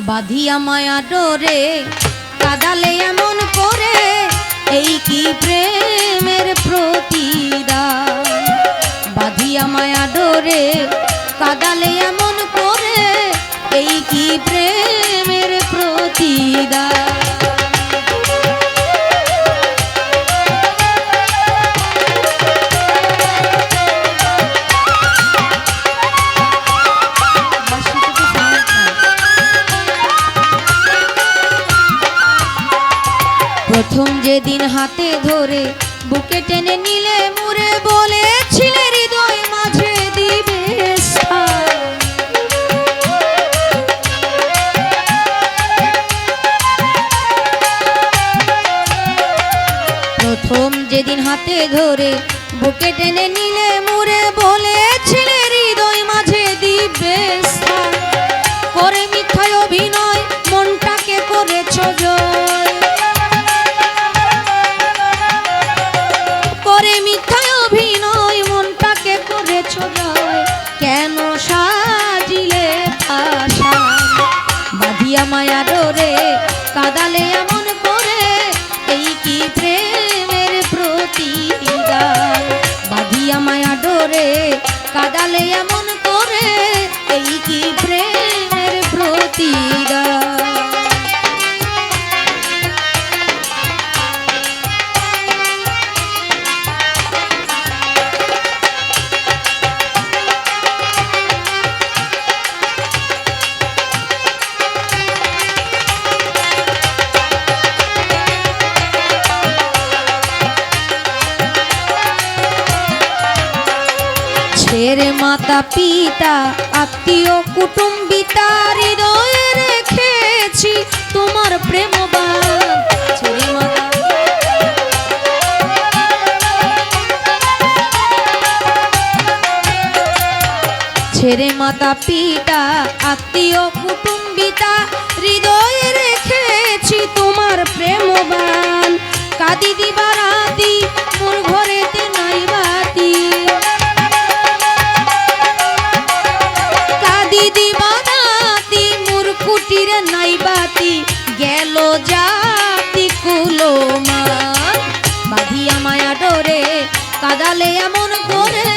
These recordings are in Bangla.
বাঁধিয়া মায়া ডোরে কাদালে এমন করে এই কি প্রেমের প্রতিদান প্রথম যেদিন হাতে ধরে বুকে টেনে নিলে মুরে বলেছিলে হৃদয় মাঝে দিবে। প্রথম যেদিন হাতে ধরে বুকে টেনে নিলে মুরে বলেছিলে হৃদয় মাঝে দিবে করে মিথ্যায় অভিনয় মনটাকে করেছ জয়। কেন সাজিলে ভাষা? বাঁধিয়া মায়া ডোরে, কাদালে এমন করে, এই কি প্রেমের প্রতিদান? বাঁধিয়া মায়া ডোরে, কাদালে এমন করে, এই কি প্রেমের ছেড়ে মাতা পিতা, আত্মীয় কুটুম্বিতা, হৃদয়ে রেখেছি তোমার প্রেমবান ছেড়ে মাতা পিতা, আত্মীয় কুটুম্বিতা, হৃদয়ে রেখেছি তোমার প্রেমবান কাদি দিবারাতি গেল জাতি কুলোমান বাঁধিয়া মায়া ডরে, কাদালে এমন করে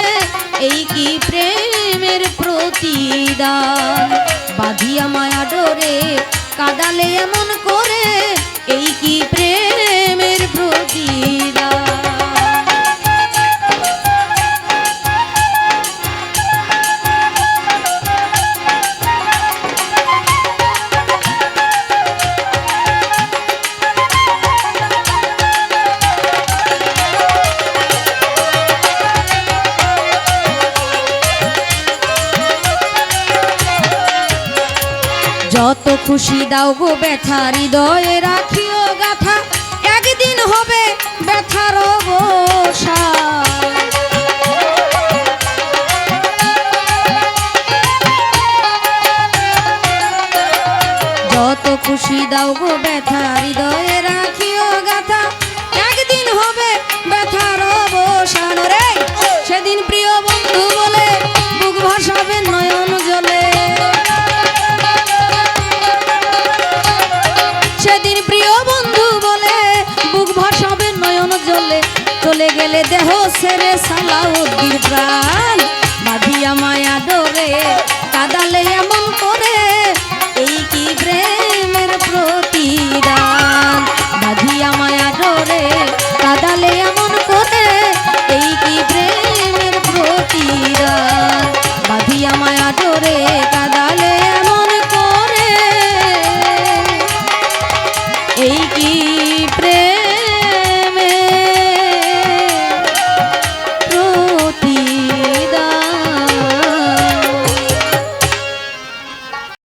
এই কি প্রেমের প্রতিদান? বাঁধিয়া মায়া ডরে, কাদালে এমন করে, এই কি প্রেমের যত খুশি দাও গো ব্যথা হৃদয়ে রাখিও গাথা। একদিন হবে ব্যথার অবসান যত খুশি দাও গো ব্যথা হৃদয়ে রাখিও গাথা। একদিন হবে ব্যথার অবসান রে চলে গেলে দেহ সেরে সালাউদ্দিন প্রাণ। মাধিয়া মায়া ডোরে কাদালে এমন করে, এই কি প্রেমের প্রতিদান? মাধিয়া মায়া ডোরে কাদালে এমন করে, এই কি প্রেমের প্রতিদান? মাধিয়া মায়া ডোরে কাদালে